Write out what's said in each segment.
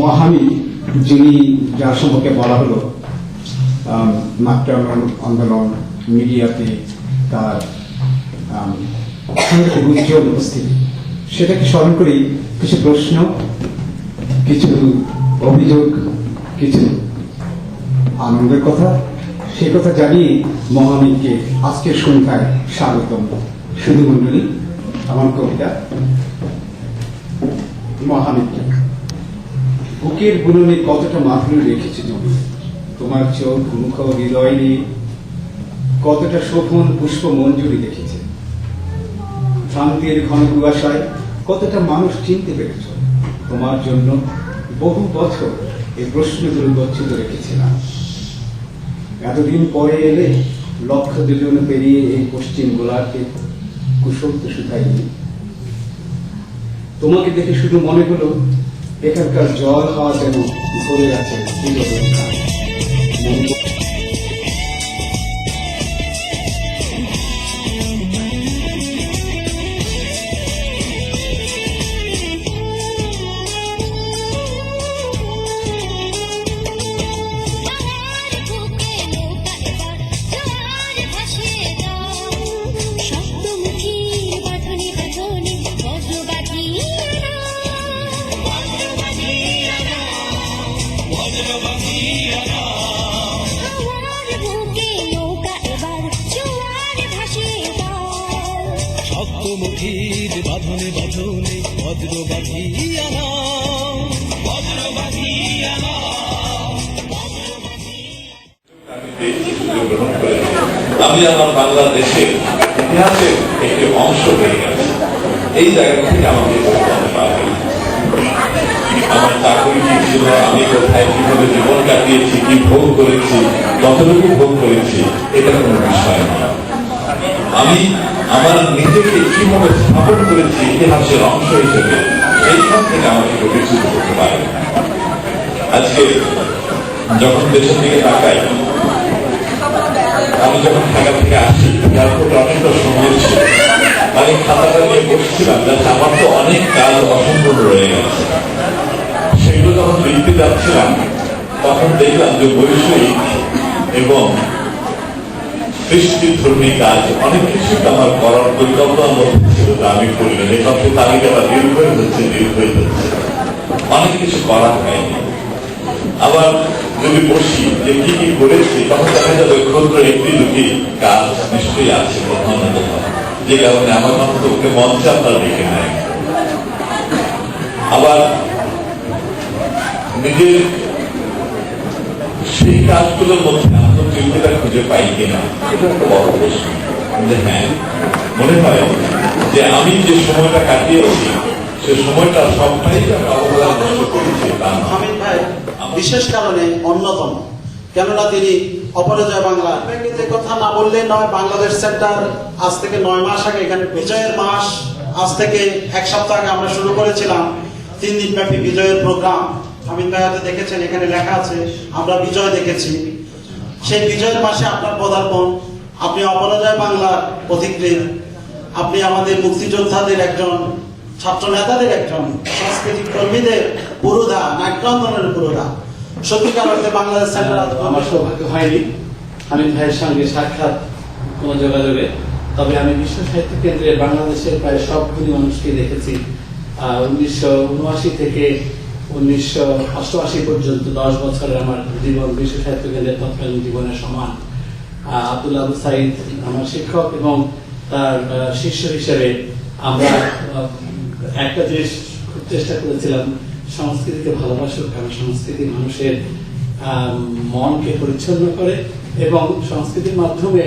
মহামি যিনি যার সম্পর্কে বলা হলো আম, আন্দোলন মিডিয়াতে তার উজ্জ্বল উপস্থিতি। সেটাকে স্মরণ করেই কিছু প্রশ্ন কিছু অভিযোগ কিছু আনন্দের কথা সে কথা জানিয়ে মহামিকে আজকের সন্ধ্যায় স্বাগতম। শুধু মন্ডলী আমার কবিতা মহামিকে বুকের বুননে কতটা মাধুরী রেখেছে তুমি? তোমার চোখ মুখ হৃদয় নিয়ে কতটা শোভন পুষ্প মঞ্জুরি দেখেছে? শান্তির ঘন কুয়াশায় কতটা মানুষ চিনতে পেরেছ? তোমার জন্য বহু বছর এই প্রশ্নগুলো গচ্ছিত রেখেছিলাম। এতদিন পরে এলে লক্ষ দুজন পেরিয়ে এই পশ্চিম গোলার্ধে কুশল তো শুধাইনি তোমাকে দেখে শুধু মনে হলো এখানকার জল হাওয়া যেন ভরে আছে? শব্দমুখীর বাঁধনে বাঁধনে বজ্র বাঁধিয়া বজ্র বাঁধিয়া আমি আমার বাংলাদেশের ইতিহাসের একটি অংশ হয়ে গেছে। এই জায়গা থেকে আমাকে আমার চাকরি কি ছিল? আমি কোথায় কীভাবে জীবন কাটিয়েছি? কি ভোগ করেছি? কতটুকু ভোগ করেছি? এটা কোনো বিষয় নয়। আমি আমার নিজেকে কীভাবে স্থাপন করেছি ইতিহাসের অংশ হিসেবে সেইখান থেকে আমাকে প্রতিষ্ঠিত করতে পারে। আজকে যখন দেশের দিকে তাকাই, আমি যখন ঢাকা থেকে আসি, এয়ারপোর্টে অনেকটা সময় ছিল। আমি খাতাটা নিয়ে বসছিলাম, যাতে আমার তো অনেক কাজ অসম্পূর্ণ রয়ে গেছে। সেগুলো যখন লিখতে যাচ্ছিলাম, তখন দেখলাম যে বৈষয়িক এবং সৃষ্টি ধর্মী কাজ, অনেক কিছু আমার করার পরিকল্পনার মধ্যে ছিল আমি করিনি লেখকের তালিকাটা দীর্ঘ হচ্ছে দীর্ঘ হচ্ছে অনেক কিছু করা হয়নি। আবার যদি বসি যে কি কি করেছি, তখন দেখা যাবে ক্ষুদ্র একটি দুটি কাজ নিশ্চয়ই আছে কোথাও যে কারণে আমার মতো ওকে মঞ্চে আপনারা ডেকে নেয়। আবার নিজের সেই কাজগুলোর মধ্যে আত্মতৃপ্তিটা খুঁজে পাই কিনা, এটা একটা বড় প্রশ্ন। হ্যাঁ মনে হয় যে আমি যে সময়টা কাটিয়েছি, সে সময়টা সবটাই অবহেলা নষ্ট করেছি বিশেষ কারণে অন্যতম। কেননা তিনি অপরাজয় বাংলা, ব্যাংকেতে কথা না বললে নয়, বাংলাদেশ সেন্টার আজ থেকে নয় মাস আগে, এখানে বিজয়ের মাস, আজ থেকে এক সপ্তাহ আগে আমরা শুরু করেছিলাম তিন দিন ব্যাপী বিজয়ের প্রোগ্রাম। হামিদ ভাই হয়তো দেখেছেন, এখানে লেখা আছে, আমরা বিজয় দেখেছি। সেই বিজয়ের মাসে আপনার পদার্পণ আপনি অপরাজয় বাংলার পথিকৃৎ আপনি আমাদের মুক্তিযোদ্ধাদের একজন ছাত্র নেতাদের একজন, সাংস্কৃতিক কর্মীদের পুরোধা নাট্যান্দোলনের পুরোধা। সত্যিকার অর্থে বাংলাদেশ আমার সৌভাগ্য হয়নি। হামিদ ভাইয়ের সঙ্গে সাক্ষাৎ কোনো যোগাযোগে। তবে আমি বিশ্ব সাহিত্য কেন্দ্রে বাংলাদেশের প্রায় সবগুলি মানুষকে দেখেছি। উনিশশো উনআশি থেকে উনিশশো অষ্টআশি পর্যন্ত দশ বছরের আমার জীবন বিশ্ব সাহিত্য কেন্দ্রের তৎকালীন জীবনের সমান। আব্দুল আবু সাইদ আমার শিক্ষক এবং তার শিষ্য হিসেবে আমরা একটা জিনিস খুব চেষ্টা করেছিলাম, সংস্কৃতিকে ভালোবাসুক, কারণ সংস্কৃতি মানুষের মনকে পরিচ্ছন্ন করে এবং সংস্কৃতির মাধ্যমে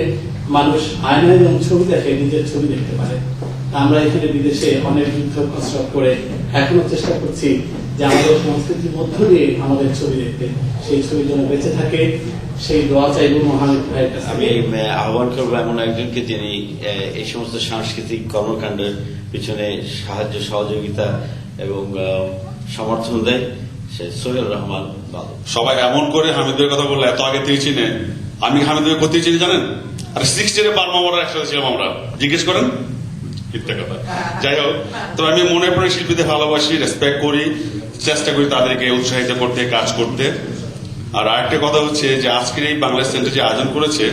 মানুষ আয়নায় যেমন ছবি দেখে নিজের ছবি দেখতে পারে। আমরা এখানে বিদেশে অনেক যুদ্ধ করে এখনও চেষ্টা করছি যে আমাদের সংস্কৃতির মধ্য দিয়ে আমাদের ছবি দেখতে সেই ছবি যেন বেঁচে থাকে। সেই দোয়া চাইব ভাইয়ের কাছে। আমি আহ, আহ্বান করব এমন একজনকে যিনি এই সমস্ত সাংস্কৃতিক কর্মকাণ্ডের পিছনে সাহায্য সহযোগিতা এবং সমর্থন দেয় সে সোহেল রহমান বাবু সবাই এমন করে হামিদের কথা বললে এত আগে থেকে চিনে আমি হামিদের কোথায় চিনি জানেন? আর সিক্সটিনে বার্মা মরার একসাথে ছিলাম আমরা। জিজ্ঞেস করেন? মিথ্যা কথা। যাই হোক তো আমি মনে প্রাণে শিল্পীদের ভালোবাসি রেসপেক্ট করি, চেষ্টা করি তাদেরকে উৎসাহিত করতে, কাজ করতে। আর আরেকটা কথা হচ্ছে যে আজকের এই বাংলা সেন্টার যে আয়োজন করেছে,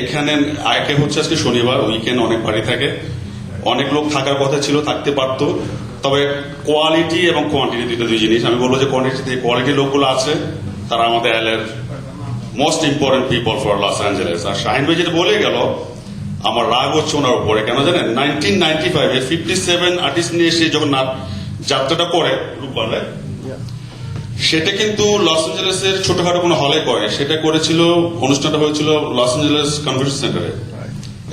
এখানে আয়কে হচ্ছে আজকে শনিবার উইকেন্ড অনেক ভারী থাকে। অনেক লোক থাকার কথা ছিল, থাকতে পারতো। তবে কোয়ালিটি এবং কোয়ান্টিটি দুটো দুই জিনিস। আমি বলব যে কোয়ান্টিটি কোয়ালিটি লোকগুলো আছে, তারা আমাদের এলের most important people for Los Angeles আর শাহিন ভাই যেটা বলে গেল আমার রাগ হচ্ছে ওনার উপরে। কেন জানেন? নাইনটিন নাইনটি ফাইভে ফিফটি সেভেন আর্টিস্ট নিয়ে এসে যখন যাত্রাটা করে সেটা কিন্তু লস অ্যাঞ্জেলেসের ছোটখাটো কোনো হলে করে। সেটা করেছিল, অনুষ্ঠানটা হয়েছিল লস অ্যাঞ্জেলেস কনভেনশন সেন্টারে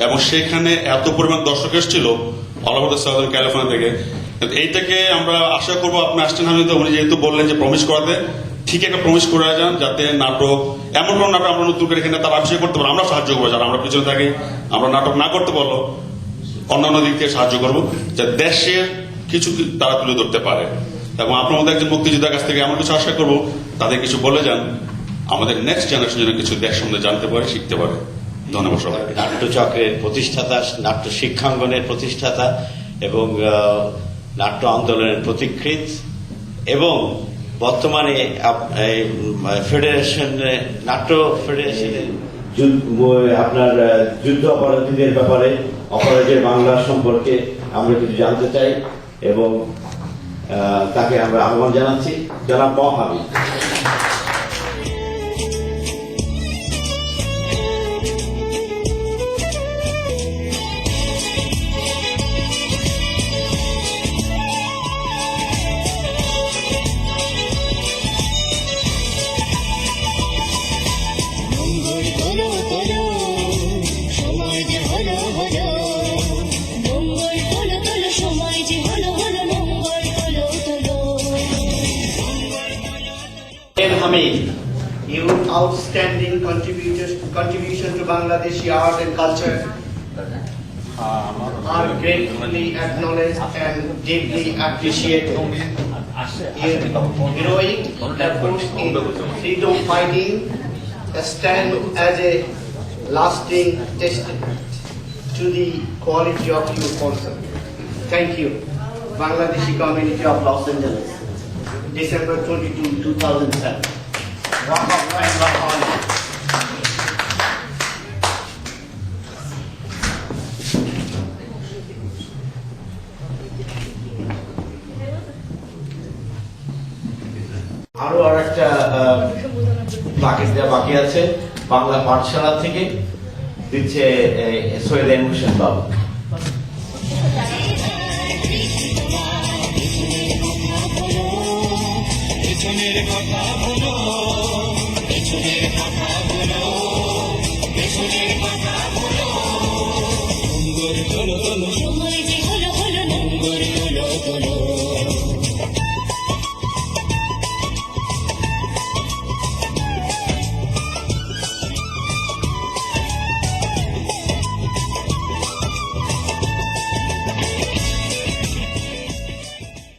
এবং সেখানে এত পরিমাণ দর্শক এসেছিল অল ওভার দ্য ক্যালিফোর্নিয়া থেকে। এইটাকে আমরা আশা করব আপনি আসছেন তো উনি যেহেতু বললেন যে প্রমিস করাতে ঠিক একটা প্রমিস করে যান যাতে নাটক, এমন কোনো নাটক আমরা নতুন করে এখানে তারা আবিষ্কার করতে পারব, আমরা সাহায্য করব, যারা আমরা পিছনে থাকি, আমরা নাটক না করতে পারল অন্যান্য দিক থেকে সাহায্য করব, যে দেশের কিছু তারা তুলে ধরতে পারে। এবং আপনার মধ্যে একজন মুক্তিযোদ্ধার কাছ থেকে এমন কিছু আশা করব, তাদের কিছু বলে যান, আমাদের নেক্সট জেনারেশন যেন কিছু দেশ সম্বন্ধে জানতে পারে, শিখতে পারে। ধন্যবাদ সবাই নাট্যচক্রের প্রতিষ্ঠাতা, নাট্য শিক্ষাঙ্গনের প্রতিষ্ঠাতা এবং নাট্য আন্দোলনের প্রতিকৃত এবং বর্তমানে আপ- ফেডারেশন, নাট্য ফেডারেশনের আপনার যুদ্ধ অপরাধীদের ব্যাপারে, অপরাধের বাংলা সম্পর্কে আমরা কিছু জানতে চাই এবং তাকে আমরা আহ্বান জানাচ্ছি। যারা মহাবীর। Contribution to Bangladeshi art and culture are gratefully acknowledged and deeply appreciated. Your heroic efforts in freedom fighting stand as a lasting testament to the quality of your person. Thank you, Bangladeshi community of Los Angeles. December 22, 2007. আরও আর একটা package দেওয়া বাকি আছে। বাংলা পাঠশালা থেকে দিচ্ছে সৈয়দ হোসেন বাবু।